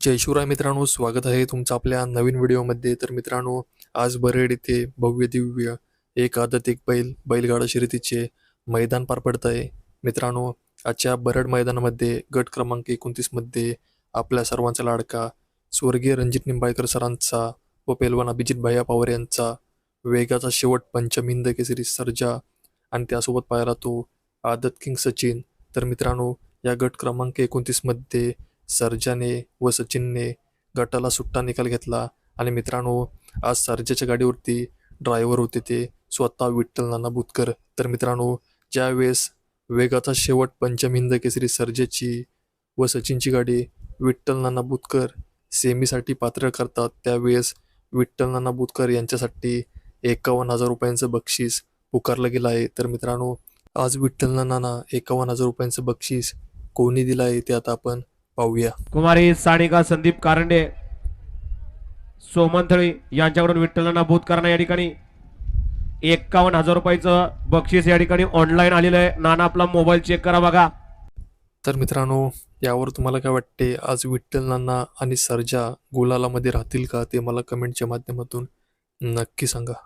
जय शिवराय मित्रांनो स्वागत आहे तुमचं आपल्या नवीन व्हिडिओमध्ये. तर मित्रांनो आज बरेड येथे भव्य दिव्य एक आदत एक बैल बैलगाडा शर्यतीचे मैदान पार पडत आहे. मित्रांनो आजच्या बरड मैदानामध्ये गट क्रमांक एकोणतीसमध्ये आपल्या सर्वांचा लाडका स्वर्गीय रणजित निंबाळकर सरांचा व पेलवान अभिजित भैया पवार यांचा वेगाचा शेवट पंचमिंद केसरी सर्जा आणि त्यासोबत पाहिला तो आदत किंग सचिन. तर मित्रांनो या गट क्रमांक एकोणतीसमध्ये सर्जाने व सचिनने गटाला सुट्टा निकाल घेतला. आणि मित्रांनो आज सर्जाच्या गाडीवरती ड्रायव्हर होते ते स्वतः विठ्ठल नाना बुतकर. तर मित्रांनो ज्यावेळेस वेगाचा शेवट पंचमहिंद केसरी सर्जेची व सचिनची गाडी विठ्ठल नाना बुतकर सेमीसाठी पात्र करतात त्यावेळेस विठ्ठल नाना बुतकर यांच्यासाठी एकावन्न हजार रुपयांचं बक्षीस पुकारलं गेलं आहे. तर मित्रांनो आज विठ्ठल नाना एकावन्न हजार रुपयांचं बक्षीस कोणी दिलं आहे ते आता आपण पाहूया. कुमारी सानिका संदीप कारंडे सोमंथळी यांच्याकडून विठ्ठलांना भूतकरणा या ठिकाणी. एकावन्न हजार रुपयाचं बक्षीस या ठिकाणी ऑनलाईन आलेलं आहे. नाना आपला मोबाईल चेक करा बघा. तर मित्रांनो यावर तुम्हाला काय वाटते? आज विठ्ठल नाना आणि सर्जा गुलालामध्ये राहतील का? ते मला कमेंटच्या माध्यमातून नक्की सांगा.